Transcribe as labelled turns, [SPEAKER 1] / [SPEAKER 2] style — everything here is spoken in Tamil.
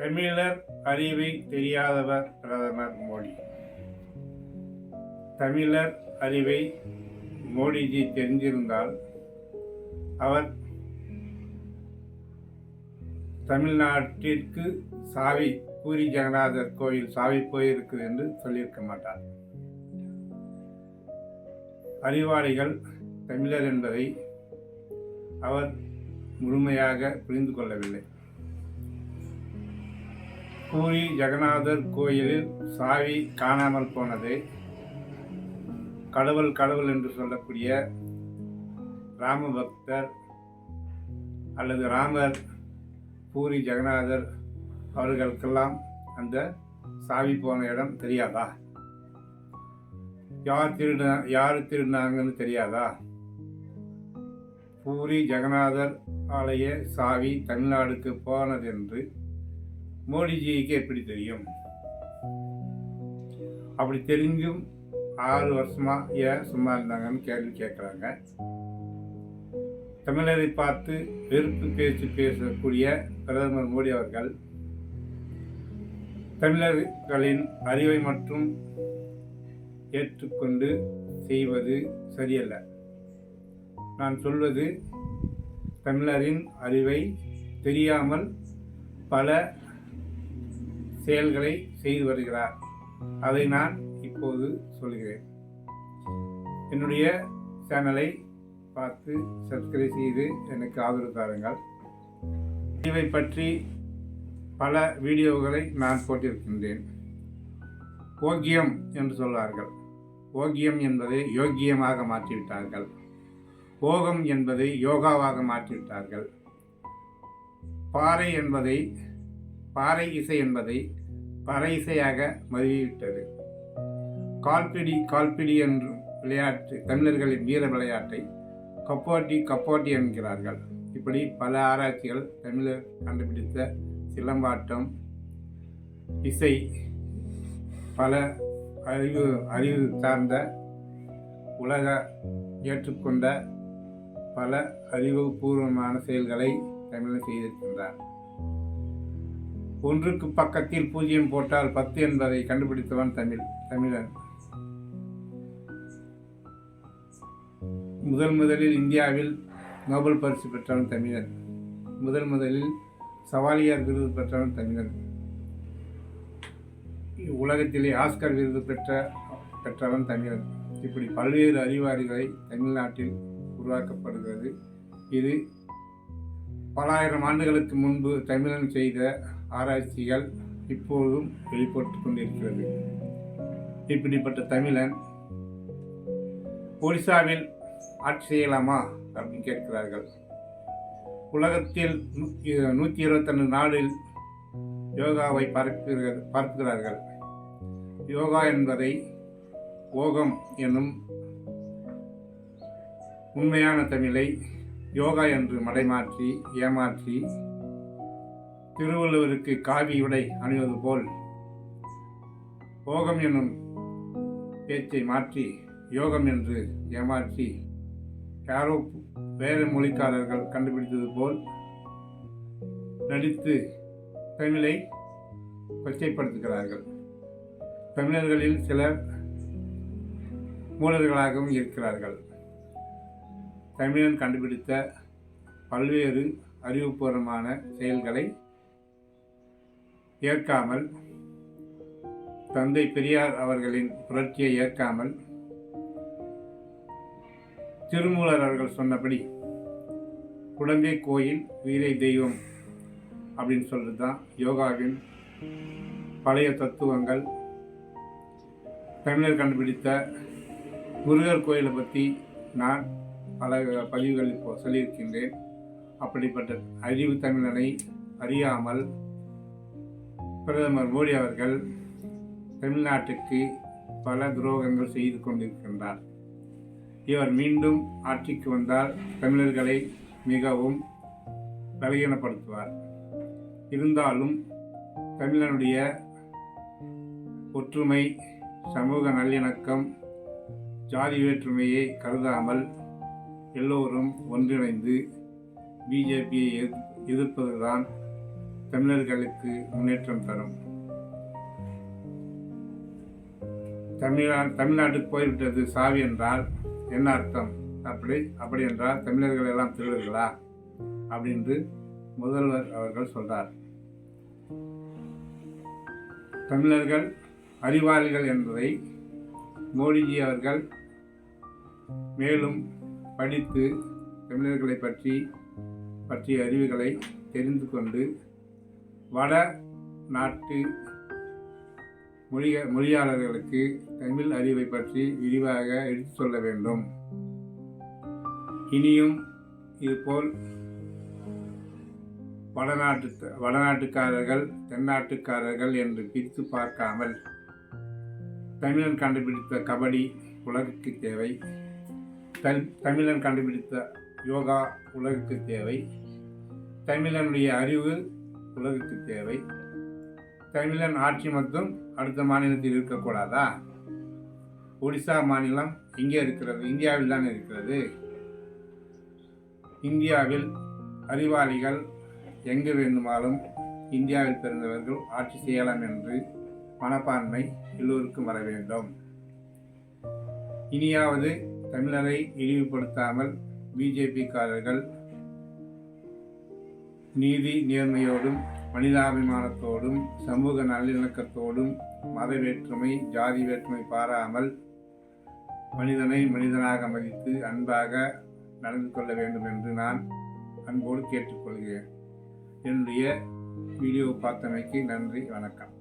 [SPEAKER 1] தமிழர் அறிவை தெரியாதவர் பிரதமர் மோடி. தமிழர் அறிவை மோடிஜி தெரிஞ்சிருந்தால் அவர் தமிழ்நாட்டிற்கு சாவி பூரி ஜெகநாதர் கோயில் சாவி போயிருக்குது என்று சொல்லியிருக்க மாட்டார். அறிவாளிகள் தமிழர் என்பதை அவர் முழுமையாக புரிந்து கொள்ளவில்லை. பூரி ஜெகநாதர் கோயிலில் சாவி காணாமல் போனது. கடவுள் கடவுள் என்று சொல்லக்கூடிய ராம பக்தர் அல்லது ராமர் பூரி ஜெகநாதர் அவர்களுக்கெல்லாம் அந்த சாவி போன இடம் தெரியாதா? யார் திருட யார் திருடினாங்கன்னு தெரியாதா? பூரி ஜெகநாதர் ஆலய சாவி தமிழ்நாடுக்கு போனது என்று மோடிஜிக்கு எப்படி தெரியும். அப்படி தெரிஞ்சும் ஆறு வருஷமா ஏன் சும்மா இருந்தாங்கன்னு கேள்வி கேட்குறாங்க. தமிழரை பார்த்து வெறுப்பு பேச்சு பேசக்கூடிய பிரதமர் மோடி அவர்கள் தமிழர்களின் அறிவை மட்டும் ஏற்றுக்கொண்டு செய்வது சரியல்ல. நான் சொல்வது தமிழரின் அறிவை தெரியாமல் பல செயல்களை செய்து வருகிறார். அதை நான் இப்போது சொல்கிறேன். என்னுடைய சேனலை பார்த்து சப்ஸ்கிரைப் செய்து எனக்கு ஆதரவு தாருங்கள். இவை பற்றி பல வீடியோக்களை நான் போட்டிருக்கின்றேன். ஓக்கியம் என்று சொல்வார்கள். ஓக்கியம் என்பதை யோக்கியமாக மாற்றிவிட்டார்கள். ஓகம் என்பதை யோகாவாக மாற்றிவிட்டார்கள். பாறை என்பதை பாறை இசை என்பதை பறை இசையாக மருவிவிட்டது கால்பிடி கால்பிடி என்று விளையாட்டு தமிழர்களின் வீர விளையாட்டை கப்போட்டி கப்போட்டி என்கிறார்கள். இப்படி பல ஆராய்ச்சிகள் தமிழர் கண்டுபிடித்த சிலம்பாட்டம் இசை பல அறிவு அறிவு சார்ந்த உலக ஏற்றுக்கொண்ட பல அறிவுபூர்வமான செயல்களை தமிழர் செய்திருக்கின்றார். ஒன்றுக்கு பக்கத்தில் பூஜ்ஜியம் போட்டால் பத்து என்பதை கண்டுபிடித்தவன் தமிழ் தமிழன். முதல் முதலில் இந்தியாவில் நோபல் பரிசு பெற்றவன் தமிழன். முதல் முதலில் சவாலியார் விருது பெற்றவன் தமிழன். உலகத்திலே ஆஸ்கர் விருது பெற்ற பெற்றவன் தமிழன். இப்படி பல்வேறு அறிவாளிகளை தமிழ்நாட்டில் உருவாக்கப்படுகிறது. இது பலாயிரம் ஆண்டுகளுக்கு முன்பு தமிழன் செய்த ஆராய்ச்சிகள் இப்போதும் வெளிப்பட்டு கொண்டிருக்கிறது. இப்படிப்பட்ட தமிழன் ஒடிசாவில் ஆட்சி செய்யலாமா அப்படின்னு கேட்கிறார்கள். உலகத்தில் நூற்றி இருபத்தொன்று நாளில் யோகாவை பரப்புகிறார் பரப்புகிறார்கள் யோகா என்பதை ஓகம் என்னும் உண்மையான தமிழை யோகா என்று மடைமாற்றி ஏமாற்றி திருவள்ளுவருக்கு காவி உடை அணிவது போல் போகம் என்னும் பேச்சை மாற்றி யோகம் என்று ஏமாற்றி யாரோ வேறு மொழிக்காரர்கள் கண்டுபிடித்தது போல் நடித்து தமிழை கொச்சைப்படுத்துகிறார்கள். தமிழர்களில் சிலர் மூலர்களாகவும் இருக்கிறார்கள். தமிழன் கண்டுபிடித்த பல்வேறு அறிவுபூர்வமான செயல்களை ஏற்காமல் தந்தை பெரியார் அவர்களின் புரட்சியை ஏற்காமல் திருமூலர் அவர்கள் சொன்னபடி குழந்தை கோயில் உயிரை தெய்வம் அப்படின்னு சொல்கிறது தான் யோகாவின் பழைய தத்துவங்கள். தமிழர் கண்டுபிடித்த முருகர் கோயிலை பற்றி நான் பல பதிவுகள் இப்போ சொல்லியிருக்கின்றேன். அப்படிப்பட்ட அறிவு தமிழனை அறியாமல் பிரதமர் மோடி அவர்கள் தமிழ்நாட்டுக்கு பல துரோகங்கள் செய்து கொண்டிருக்கின்றார். இவர் மீண்டும் ஆட்சிக்கு வந்தால் தமிழர்களை மிகவும் பலகீனப்படுத்துவார். இருந்தாலும் தமிழனுடைய ஒற்றுமை சமூக நல்லிணக்கம் ஜாதி வேற்றுமையை கருதாமல் எல்லோரும் ஒன்றிணைந்து பிஜேபியை எதிர்ப்பதுதான் தமிழர்களுக்கு முன்னேற்றம் தரும். தமிழா தமிழ்நாட்டுக்கு போய்விட்டது சாவி என்றால் என்ன அர்த்தம்? அப்படி அப்படி என்றால் தமிழர்கள் எல்லாம் திருடுகளா அப்படின்று முதல்வர் அவர்கள் சொல்றார். தமிழர்கள் அறிவாளிகள் என்பதை மோடிஜி அவர்கள் மேலும் படித்து தமிழர்களை பற்றி பற்றிய அறிவுகளை தெரிந்து கொண்டு வட நாட்டு மொழிய மொழியாளர்களுக்கு தமிழ் அறிவை பற்றி விரிவாக எடுத்து சொல்ல வேண்டும். இனியும் இதுபோல் வடநாட்டு வடநாட்டுக்காரர்கள் தென்னாட்டுக்காரர்கள் என்று பிரித்து பார்க்காமல் தமிழன் கண்டுபிடித்த கபடி உலகுக்கு தேவை. தன் தமிழன் கண்டுபிடித்த யோகா உலகுக்கு தேவை. தமிழனுடைய அறிவு உலகுக்கு தேவை. தமிழன் ஆட்சி மட்டும் அடுத்த மாநிலத்தில் இருக்கக்கூடாதா? ஒடிசா மாநிலம் இங்கே இருக்கிறது இந்தியாவில் தான் இருக்கிறது? இந்தியாவில் அறிவாளிகள் எங்கு வேண்டுமானாலும் இந்தியாவில் பிறந்தவர்கள் ஆட்சி செய்யலாம் என்று மனப்பான்மை எல்லோருக்கும் வர வேண்டும். இனியாவது தமிழரை இழிவுபடுத்தாமல் பிஜேபிக்காரர்கள் நீதி நேர்மையோடும் மனிதாபிமானத்தோடும் சமூக நல்லிணக்கத்தோடும் மத வேற்றுமை ஜாதி வேற்றுமை பாராமல் மனிதனை மனிதனாக மதித்து அன்பாக நடந்து கொள்ள வேண்டும் என்று நான் அன்போடு கேட்டுக்கொள்கிறேன். என்னுடைய வீடியோ பார்த்தமைக்கு நன்றி வணக்கம்.